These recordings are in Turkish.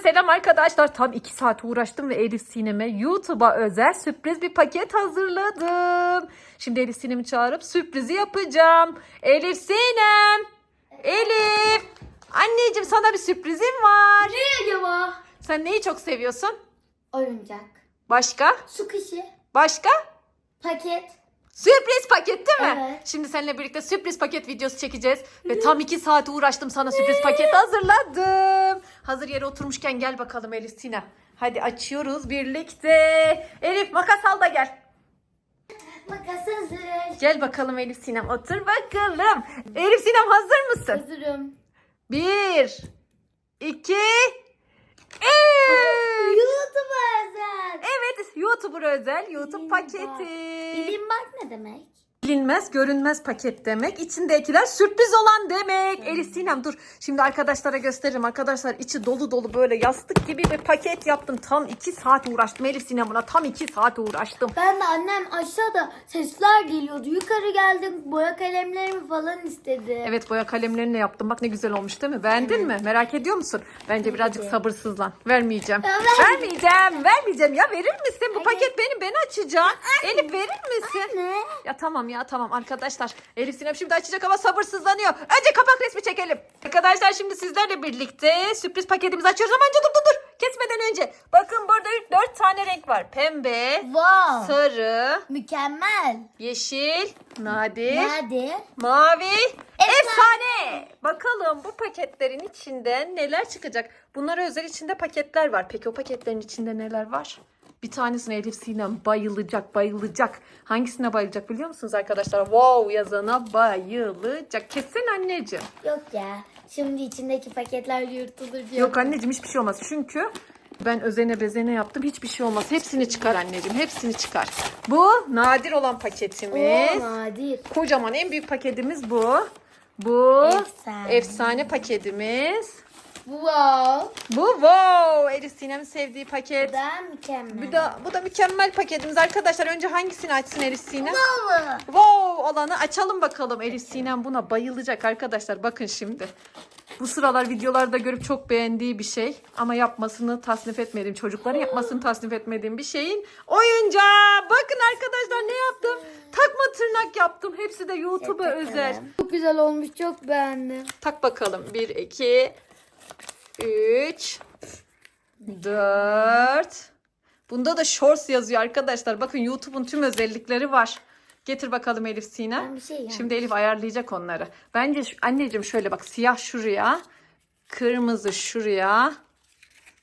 Herkese selam arkadaşlar. Tam 2 saat uğraştım ve Elif Sinem'e YouTube'a özel sürpriz bir paket hazırladım. Şimdi Elif Sinem'i çağırıp sürprizi yapacağım. Elif Sinem! Elif! Anneciğim sana bir sürprizim var. Ne acaba? Sen neyi çok seviyorsun? Oyuncak. Başka? Su kişi. Başka? Paket. Sürpriz paket değil mi? Evet. Şimdi seninle birlikte sürpriz paket videosu çekeceğiz. Ve tam iki saat uğraştım sana sürpriz paket hazırladım. Hazır yere oturmuşken gel bakalım Elif Sinem. Hadi açıyoruz birlikte. Elif makas al da gel. Makas hazır. Gel bakalım Elif Sinem otur bakalım. Elif Sinem hazır mısın? Hazırım. Bir, iki, üç. YouTube özel. Evet YouTuber özel YouTube Bilinmez. paketi. Bilinmez ne demek? Bilinmez, görünmez paket demek. İçindekiler sürpriz olan demek. Elif Sinem dur. Şimdi arkadaşlara gösteririm. Arkadaşlar içi dolu dolu böyle yastık gibi bir paket yaptım. Tam 2 saat uğraştım Elif Sinem buna. Tam 2 saat uğraştım. Ben de annem aşağıda sesler geliyordu. Yukarı geldim boya kalemlerimi falan istedi. Evet boya kalemlerini yaptım. Bak ne güzel olmuş değil mi? Beğendin mi? Merak ediyor musun? Bence birazcık sabırsızlan. Vermeyeceğim. Ya ver. Vermeyeceğim. Vermeyeceğim. Ya verir misin? Bu paket benim. Ben açacağım. Elif verir misin? Ne? Ya tamam ya tamam arkadaşlar. Elif Sinem şimdi açacak ama sabırsızlanıyor. Önce kapak resmi çekelim. Arkadaşlar şimdi sizlerle birlikte sürpriz paketimizi açıyoruz ama önce dur dur dur. Kesmeden önce. Bakın burada dört tane renk var. Pembe, Wow. sarı, Mükemmel. yeşil, nadir, Nerede? mavi, efsane. Bakalım bu paketlerin içinden neler çıkacak? Bunlara özel içinde paketler var. Peki o paketlerin içinde neler var? Bir tanesine Elif Sinem bayılacak, bayılacak. Hangisine bayılacak biliyor musunuz arkadaşlar? Wow yazana bayılacak. Kesin anneciğim. Yok ya. Şimdi içindeki paketler yırtılır diyor. Yok anneciğim hiçbir şey olmaz. Çünkü ben özene bezene yaptım. Hiçbir şey olmaz. Hepsini çıkar anneciğim. Hepsini çıkar. Bu nadir olan paketimiz. Oo, nadir. Kocaman en büyük paketimiz bu. Bu Efsane. efsane paketimiz. Wow. Bu wow Elif Sinem'in sevdiği Bu paket. da mükemmel. Bu da bu da mükemmel paketimiz arkadaşlar. Önce hangisini açsın Elif Sinem? Wow. Wow olanı açalım bakalım. Elif Sinem buna bayılacak arkadaşlar. Bakın şimdi. Bu sıralar videolarda görüp çok beğendiği bir şey ama yapmasını tasnif etmediğim, çocukların yapmasını tasnif etmediğim bir şeyin oyuncağı. Bakın arkadaşlar ne yaptım? Takma tırnak yaptım. Hepsi de YouTube'a özel. Çok güzel olmuş. Çok beğendim. Tak bakalım. 1, 2, 3, 4. Bunda da shorts yazıyor arkadaşlar. Bakın YouTube'un tüm özellikleri var. Getir bakalım Elif Sinem. Bir şey yani. Şimdi Elif ayarlayacak onları. Bence şu- anneciğim şöyle bak siyah şuraya. Kırmızı şuraya.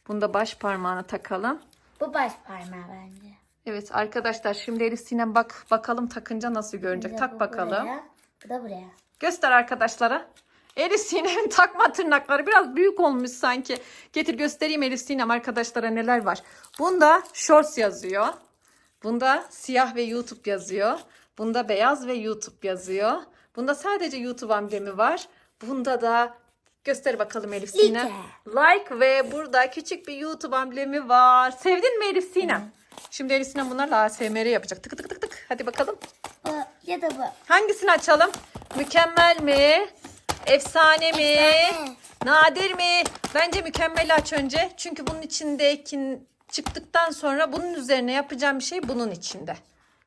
Bunu da baş parmağına takalım. Bu baş parmağı bence. Evet arkadaşlar şimdi Elif Sinem bak bakalım takınca nasıl görünecek. Bir de Tak bu bakalım. Buraya, bu da buraya. Göster arkadaşlara. Elif Sinem'in takma tırnakları biraz büyük olmuş sanki. Getir göstereyim Elif Sinem arkadaşlara neler var. Bunda shorts yazıyor. Bunda siyah ve YouTube yazıyor. Bunda beyaz ve YouTube yazıyor. Bunda sadece YouTube amblemi var. Bunda da göster bakalım Elif Sinem. Like ve burada küçük bir YouTube amblemi var. Sevdin mi Elif Sinem? Şimdi Elif Sinem bunlarla ASMR yapacak. Tık tık tık tık. Hadi bakalım. Bu ya da bu. Hangisini açalım? Mükemmel mi? Efsane mi? Efsane. Nadir mi? Bence mükemmel aç önce. Çünkü bunun içindeki çıktıktan sonra bunun üzerine yapacağım bir şey bunun içinde.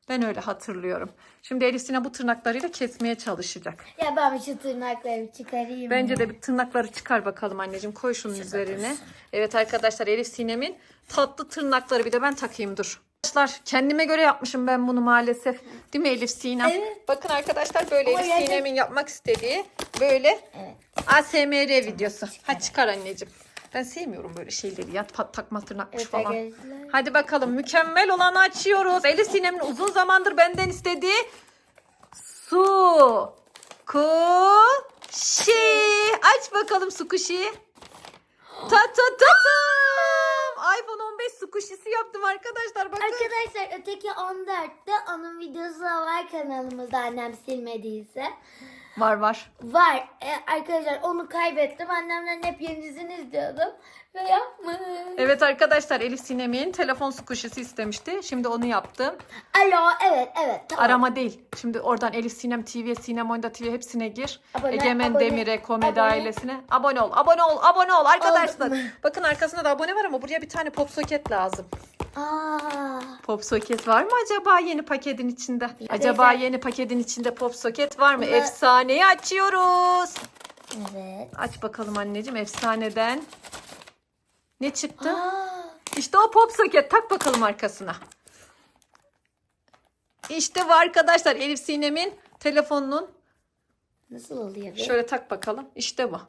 Ben öyle hatırlıyorum. Şimdi Elif Sinem bu tırnaklarıyla kesmeye çalışacak. Ya ben şu tırnaklarımı çıkarayım. Bence de bir tırnakları çıkar bakalım anneciğim. Koy şunun üzerine. Evet arkadaşlar Elif Sinem'in tatlı tırnakları bir de ben takayım dur. Arkadaşlar kendime göre yapmışım ben bunu maalesef. Değil mi Elif Sinem? Evet. Bakın arkadaşlar böyle Ama Elif gerçek- Sinem'in yapmak istediği böyle Evet. ASMR videosu. Hadi çıkar anneciğim. Ben sevmiyorum böyle şeyleri ya pat- takma tırnakmış Evet falan. arkadaşlar. Hadi bakalım mükemmel olanı açıyoruz. Elif Sinem'in uzun zamandır benden istediği su kuşi. Aç bakalım su kuşi. Ta ta ta tam. iPhone 15 su kuşisi yaptım arkadaşlar. Bakın. Arkadaşlar öteki 14'te onun videosu var kanalımızda annem silmediyse. Var var. Var. E, arkadaşlar onu kaybettim. Annemden hep yenisini istiyordum. Ve yapma. Evet arkadaşlar Elif Sinem'in telefon su kuşusu istemişti. Şimdi onu yaptım. Alo evet evet tamam. Arama değil. Şimdi oradan Elif Sinem TV, Sinem Oyunda TV hepsine gir. Abone, Egemen abone, Demir'e, Komedi abone. ailesine. Abone ol, abone ol, abone ol arkadaşlar. Bakın arkasında da abone var ama buraya bir tane pop soket lazım. Aa, Pop soket var mı acaba yeni paketin içinde? Acaba yeni paketin içinde pop soket var mı? Bunda- Efsaneyi açıyoruz. evet. Aç bakalım anneciğim efsaneden. Ne çıktı? Aa, İşte o pop soket. Tak bakalım arkasına. İşte bu arkadaşlar Elif Sinem'in telefonunun. nasıl oluyor? be? Şöyle tak bakalım. İşte bu.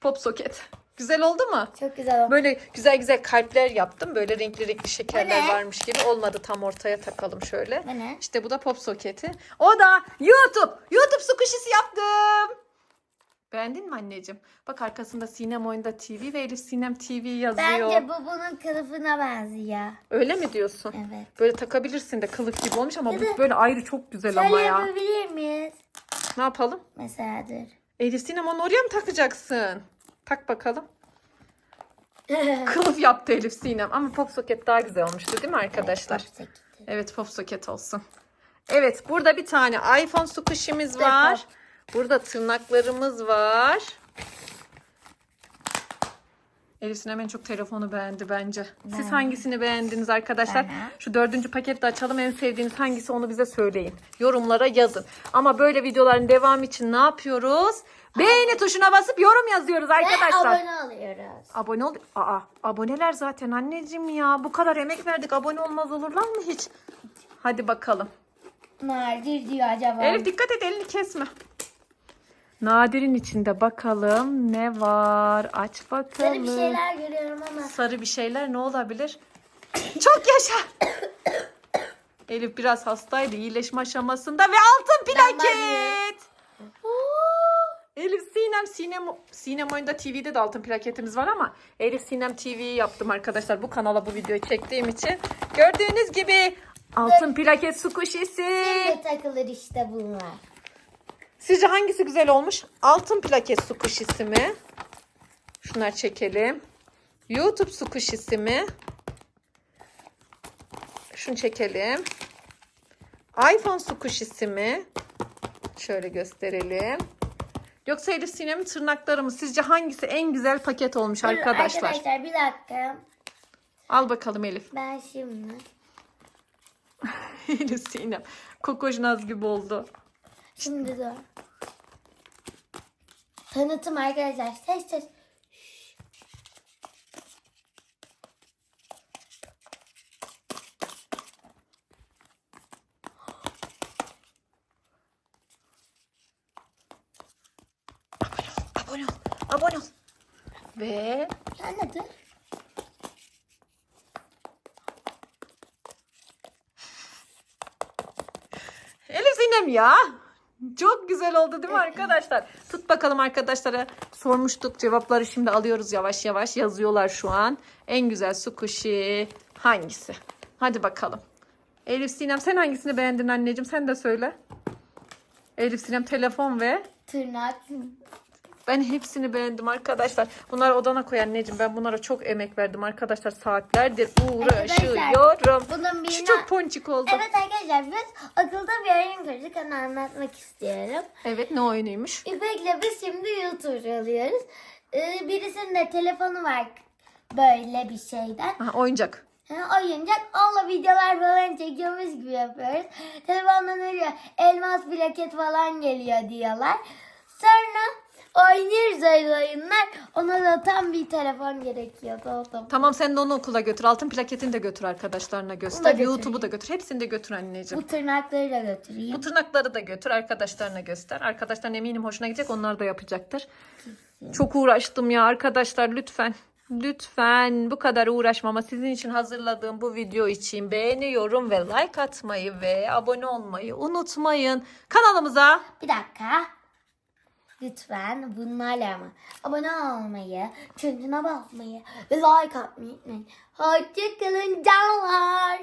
Pop soket. Güzel oldu mu? Çok güzel oldu. Böyle güzel güzel kalpler yaptım. Böyle renkli renkli şekerler ne? varmış gibi. Olmadı tam ortaya takalım şöyle. Ne? İşte bu da pop soketi. O da YouTube. YouTube su kuşisi yaptım. Beğendin mi anneciğim? Bak arkasında Sinem Oyunda TV ve Elif Sinem TV yazıyor. Bence bu bunun kılıfına benziyor. Öyle mi diyorsun? Evet. Böyle takabilirsin de kılıf gibi olmuş ama bu böyle ayrı çok güzel Şöyle ama ya. yapabilir miyiz? Ne yapalım? Mesela dur. Elif Sinem onu oraya mı takacaksın? Tak bakalım. Kılıf yaptı Elif Sinem ama pop soket daha güzel olmuştu değil mi arkadaşlar? Evet pop soket olsun. Evet burada bir tane iPhone su kuşimiz Dur, var. Burada tırnaklarımız var. Elif Sinem en çok telefonu beğendi bence. Siz hangisini beğendiniz arkadaşlar? Şu dördüncü paketi de açalım. En sevdiğiniz hangisi onu bize söyleyin. Yorumlara yazın. Ama böyle videoların devamı için ne yapıyoruz? Beğeni tuşuna basıp yorum yazıyoruz Ve arkadaşlar. abone oluyoruz. Abone ol. Aa, aboneler zaten anneciğim ya. Bu kadar emek verdik. Abone olmaz olurlar mı hiç? Hadi bakalım. Nadir diyor acaba. Elif dikkat et elini kesme. Nadir'in içinde bakalım ne var? Aç bakalım. Sarı bir şeyler görüyorum ama. Sarı bir şeyler ne olabilir? Çok yaşa. Elif biraz hastaydı. iyileşme aşamasında ve altın plaket. Elif Sinem Sinem Sinem oyunda TV'de de altın plaketimiz var ama Elif Sinem TV'yi yaptım arkadaşlar. Bu kanala bu videoyu çektiğim için. Gördüğünüz gibi altın plaket su kuşisi. Şimdi takılır işte bunlar. Sizce hangisi güzel olmuş? Altın plaket su kuşisi mi? Şunları çekelim. YouTube su kuşisi mi? Şunu çekelim. iPhone su kuşisi mi? Şöyle gösterelim. Yoksa Elif Sinem'in tırnakları mı? Sizce hangisi en güzel paket olmuş Dur, arkadaşlar? Arkadaşlar bir dakika. Al bakalım Elif. Ben şimdi. Elif Sinem. Kokoşnaz gibi oldu. Şimdi dur. Tanıtım arkadaşlar. Ses ses. Abone ol. Abone ol. Ve dur. Elif Sinem ya. Çok güzel oldu değil mi arkadaşlar? Tut bakalım arkadaşlara sormuştuk. Cevapları şimdi alıyoruz yavaş yavaş. Yazıyorlar şu an. En güzel su kuşu hangisi? Hadi bakalım. Elif Sinem sen hangisini beğendin anneciğim? Sen de söyle. Elif Sinem telefon ve Tırnak. Ben hepsini beğendim arkadaşlar. Bunları odana koy anneciğim. Ben bunlara çok emek verdim arkadaşlar. Saatlerdir uğraşıyorum. Bunun Şu çok ponçik oldu. Evet arkadaşlar biz akılda bir oyun kurduk. Onu anlatmak istiyorum. Evet ne oyunuymuş? İpek'le biz şimdi YouTube alıyoruz. Ee, birisinin telefonu var böyle bir şeyden. Ha, oyuncak. Ha, oyuncak onunla videolar falan çekiyormuş gibi yapıyoruz. Telefondan arıyor. Elmas plaket falan geliyor diyorlar. Sonra oynuyoruz öyle oyunlar. Ona da tam bir telefon gerekiyor. Oldu. Tamam sen de onu okula götür. Altın plaketini de götür arkadaşlarına Onu da göster. YouTube'u da götür. Hepsini de götür anneciğim. Bu tırnakları da götüreyim. Bu tırnakları da götür arkadaşlarına göster. Arkadaşların eminim hoşuna gidecek. Onlar da yapacaktır. Çok uğraştım ya arkadaşlar lütfen. Lütfen bu kadar uğraşmama sizin için hazırladığım bu video için beğeni, yorum ve like atmayı ve abone olmayı unutmayın. Kanalımıza Bir dakika. Lütfen bunlarla ama abone olmayı, çöntüne basmayı ve like atmayı unutmayın. Hoşçakalın canlar.